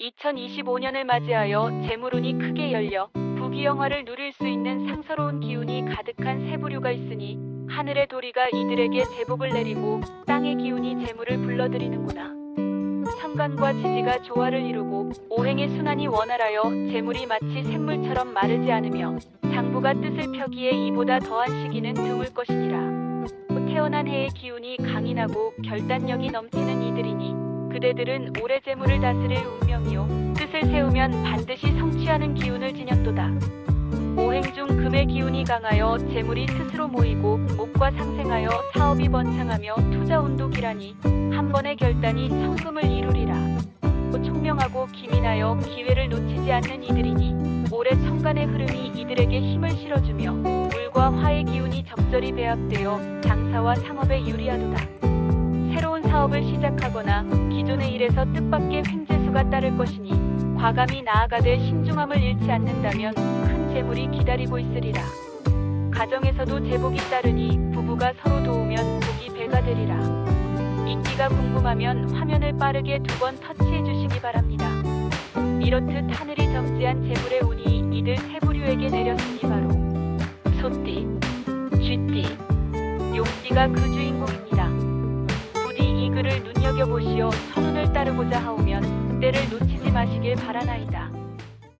2025년을 맞이하여 재물운이 크게 열려 부귀영화를 누릴 수 있는 상서로운 기운이 가득한 세 부류가 있으니 하늘의 도리가 이들에게 제복을 내리고 땅의 기운이 재물을 불러들이는구나. 천간과 지지가 조화를 이루고 오행의 순환이 원활하여 재물이 마치 샘물처럼 마르지 않으며 장부가 뜻을 펴기에 이보다 더한 시기는 드물 것이니라. 태어난 해의 기운이 강인하고 결단력이 넘치는 이들이니 그대들은 오래 재물을 다스릴 운명이요 뜻을 세우면 반드시 성취하는 기운을 지녔도다. 오행 중 금의 기운이 강하여 재물이 스스로 모이고 목과 상생하여 사업이 번창하며 투자 운동이라니 한 번의 결단이 성금을 이루리라. 총명하고 기민하여 기회를 놓치지 않는 이들이니 올해 천간의 흐름이 이들에게 힘을 실어주며 물과 화의 기운이 적절히 배합되어 장사와 상업에 유리하도다. 새로운 사업을 시작하거나 기존의 일에서 뜻밖의 횡재수가 따를 것이니 과감히 나아가되 신중함을 잃지 않는다면 큰 재물이 기다리고 있으리라. 가정에서도 제복이 따르니 부부가 서로 도우면 복이 배가 되리라. 인기가 궁금하면 화면을 빠르게 두 번 터치해 주시기 바랍니다. 이렇듯 하늘이 점지한 재물의 운이 이들 세 부류에게 내렸으니 바로 소띠, 쥐띠, 용띠가 그 주인공입니다. 눈여겨보시어 선운을 따르고자 하오면 때를 놓치지 마시길 바라나이다.